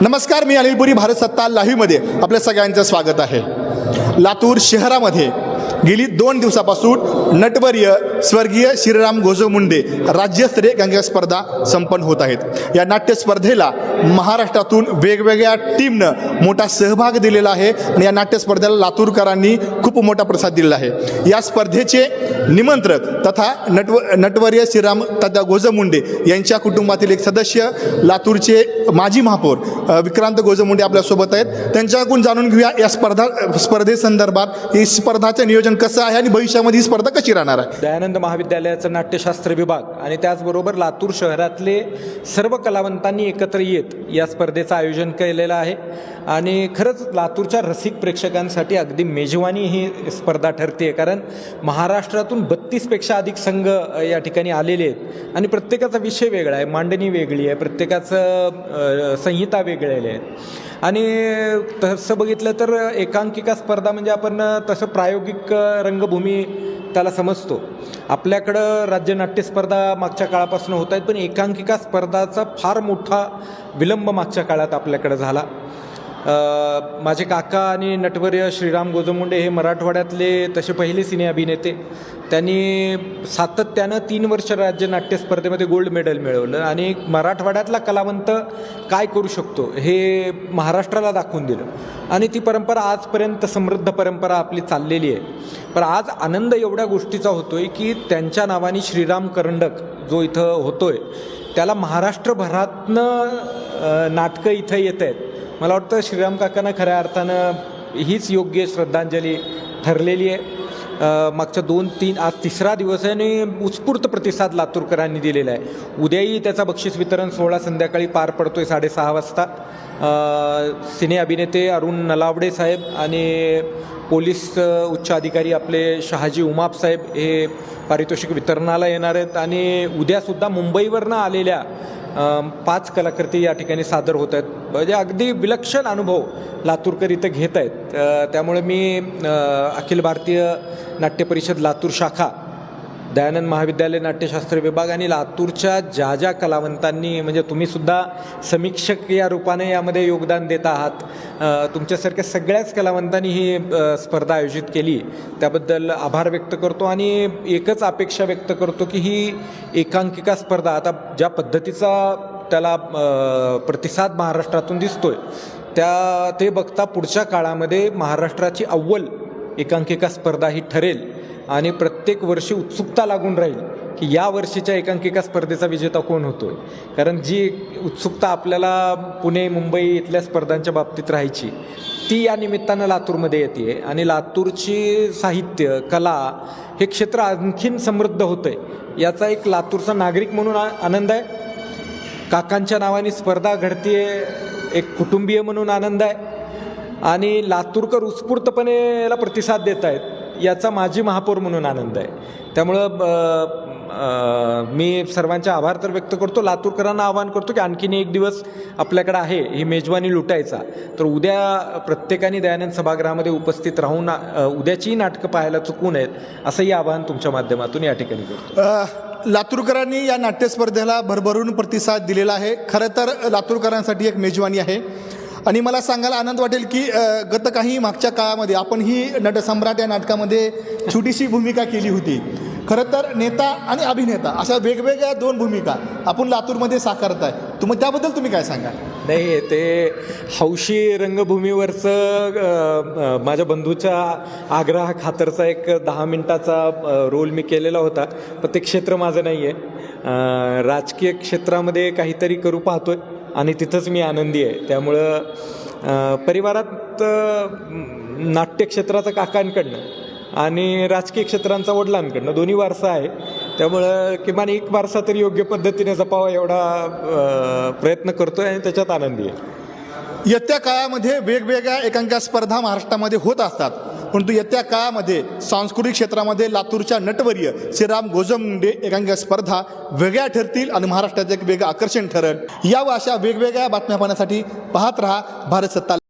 नमस्कार मी अनिलपुरी भारत सत्ता लाईव्हमध्ये आपल्या सगळ्यांचं स्वागत आहे. लातूर शहरामध्ये गेली दोन दिवसापासून नटवर्य स्वर्गीय श्रीराम गोजमुंडे राज्यस्तरीय गंगा स्पर्धा संपन्न होत आहेत. या नाट्य स्पर्धेला महाराष्ट्रातून वेगवेगळ्या टीमनं मोठा सहभाग दिलेला आहे आणि या नाट्य स्पर्धेला लातूरकरांनी खूप मोठा प्रसाद दिलेला आहे. या स्पर्धेचे निमंत्रक तथा नटव नटवर्य श्रीराम तथा गोजमुंडे यांच्या कुटुंबातील एक सदस्य लातूरचे माजी महापौर विक्रांत गोजमुंडे आपल्यासोबत आहेत. त्यांच्याकडून जाणून घेऊया या स्पर्धा स्पर्धेसंदर्भात ही स्पर्धाचं नियोजन कसं आहे आणि भविष्यामध्ये ही स्पर्धा कशी राहणार आहे? आनंद महाविद्यालयाचं नाट्यशास्त्र विभाग आणि त्याचबरोबर लातूर शहरातले सर्व कलावंतांनी एकत्र येत या स्पर्धेचं आयोजन केलेलं आहे. आणि खरंच लातूरच्या रसिक प्रेक्षकांसाठी अगदी मेजवानी ही स्पर्धा ठरते कारण महाराष्ट्रातून बत्तीसपेक्षा अधिक संघ या ठिकाणी आलेले आहेत. आणि प्रत्येकाचा विषय वेगळा आहे मांडणी वेगळी आहे प्रत्येकाचं संहिता वेगळ्या आहेत. आणि तसं बघितलं तर एकांकिका स्पर्धा म्हणजे आपण तसं प्रायोगिक रंगभूमी त्याला समजतो. आपल्याकडं राज्य नाट्य स्पर्धा मागच्या काळापासून होत आहेत पण एकांकिका स्पर्धाचा फार मोठा विलंब मागच्या काळात आपल्याकडं झाला. माझे काका आणि नटवर्य श्रीराम गोजमुंडे हे मराठवाड्यातले तसे पहिले सिने अभिनेते. त्यांनी सातत्यानं तीन वर्ष राज्य नाट्य स्पर्धेमध्ये गोल्ड मेडल मिळवलं आणि मराठवाड्यातला कलावंत काय करू शकतो हे महाराष्ट्राला दाखवून दिलं. आणि ती परंपरा आजपर्यंत समृद्ध परंपरा आपली चाललेली आहे. पण आज आनंद एवढ्या गोष्टीचा होतोय की त्यांच्या नावाने श्रीराम करंडक जो इथं होतोय त्याला महाराष्ट्रभरातनं नाटकं इथं येत आहेत. मला वाटतं श्रीराम काकांना खऱ्या अर्थानं हीच योग्य श्रद्धांजली ठरलेली आहे. मागच्या दोन तीन आज तिसरा दिवस आहे आणि उत्स्फूर्त प्रतिसाद लातूरकरांनी दिलेला आहे. उद्याही त्याचा बक्षीस वितरण सोहळा संध्याकाळी पार पडतो आहे साडेसहा वाजता. सिने अभिनेते अरुण नलावडे साहेब आणि पोलीस उच्च अधिकारी आपले शहाजी उमाप साहेब हे पारितोषिक वितरणाला येणार आहेत. आणि उद्यासुद्धा मुंबईवरनं आलेल्या पाच कलाकृती या ठिकाणी सादर होत आहेत. म्हणजे अगदी विलक्षण अनुभव लातूरकर इथं घेत आहेत. त्यामुळे मी अखिल भारतीय नाट्य परिषद लातूर शाखा दयानंद महाविद्यालय नाट्यशास्त्र विभाग आणि लातूरच्या ज्या ज्या कलावंतांनी म्हणजे तुम्हीसुद्धा समीक्षक या रूपाने यामध्ये योगदान देत आहात तुमच्यासारख्या सगळ्याच कलावंतांनी ही स्पर्धा आयोजित केली. त्याबद्दल आभार व्यक्त करतो आणि एकच अपेक्षा व्यक्त करतो की ही एकांकिका स्पर्धा आता ज्या पद्धतीचा त्याला प्रतिसाद महाराष्ट्रातून दिसतोय त्या ते बघता पुढच्या काळामध्ये महाराष्ट्राची अव्वल एकांकिका स्पर्धा ही ठरेल आणि प्रत्येक वर्षी उत्सुकता लागून राहील की या वर्षीच्या एकांकिका स्पर्धेचा विजेता कोण होतो कारण जी उत्सुकता आपल्याला पुणे मुंबई इथल्या स्पर्धांच्या बाबतीत राहायची ती या निमित्तानं लातूरमध्ये येते आणि लातूरची साहित्य कला हे क्षेत्र आणखीन समृद्ध होतं आहे याचा एक लातूरचा नागरिक म्हणून आ- आनंद आहे. काकांच्या नावाने स्पर्धा घडतीये एक कुटुंबीय म्हणून आनंद आहे. आणि लातूरकर उत्स्फूर्तपणे याला प्रतिसाद देत आहेत याचा माजी महापौर म्हणून आनंद आहे. त्यामुळं मी सर्वांचे आभार तर व्यक्त करतो. लातूरकरांना आवाहन करतो की आणखीन एक दिवस आपल्याकडे आहे ही मेजवानी लुटायचा. तर उद्या प्रत्येकाने दयानंद सभागृहामध्ये उपस्थित राहून उद्याचीही नाटकं पाहायला चुकू नयेत असंही आवाहन तुमच्या माध्यमातून या ठिकाणी करतो. लातूरकरांनी या नाट्यस्पर्धेला भरभरून प्रतिसाद दिलेला आहे. खरं तर लातूरकरांसाठी एक मेजवानी आहे. आणि मला सांगायला आनंद वाटेल की गत काही मागच्या काळामध्ये आपण ही नटसम्राट या नाटकामध्ये छोटीशी भूमिका केली होती. खरं तर नेता आणि अभिनेता अशा वेगवेगळ्या दोन भूमिका आपण लातूरमध्ये साकारत आहे तुम्ही त्याबद्दल तुम्ही काय सांगा नाही ते हौशी रंगभूमीवरचं माझ्या बंधूच्या आग्रह खातरचा एक दहा मिनटाचा रोल मी केलेला होता. पण ते क्षेत्र माझं नाही आहे राजकीय क्षेत्रामध्ये काहीतरी करू पाहतोय. आणि तिथंच मी आनंदी आहे. त्यामुळं परिवारात नाट्यक्षेत्राचं काकांकडनं आणि राजकीय क्षेत्रांचा वडिलांकडनं दोन्ही वारसा आहे. त्यामुळं किमान एक वारसा तरी योग्य पद्धतीने जपावा एवढा प्रयत्न करतो आहे आणि त्याच्यात आनंदी आहे. येत्या काळामध्ये वेगवेगळ्या एकांका स्पर्धा महाराष्ट्रामध्ये होत असतात. परंतु येत्या काळामध्ये सांस्कृतिक क्षेत्रामध्ये लातूरच्या नटवर्य श्रीराम गोजमुंडे एकांकिका स्पर्धा वेगळ्या ठरतील आणि महाराष्ट्राचं एक वेगळं आकर्षण ठरेल. या अशा वेगवेगळ्या बातम्या पाहण्यासाठी पाहत रहा भारत सत्ता.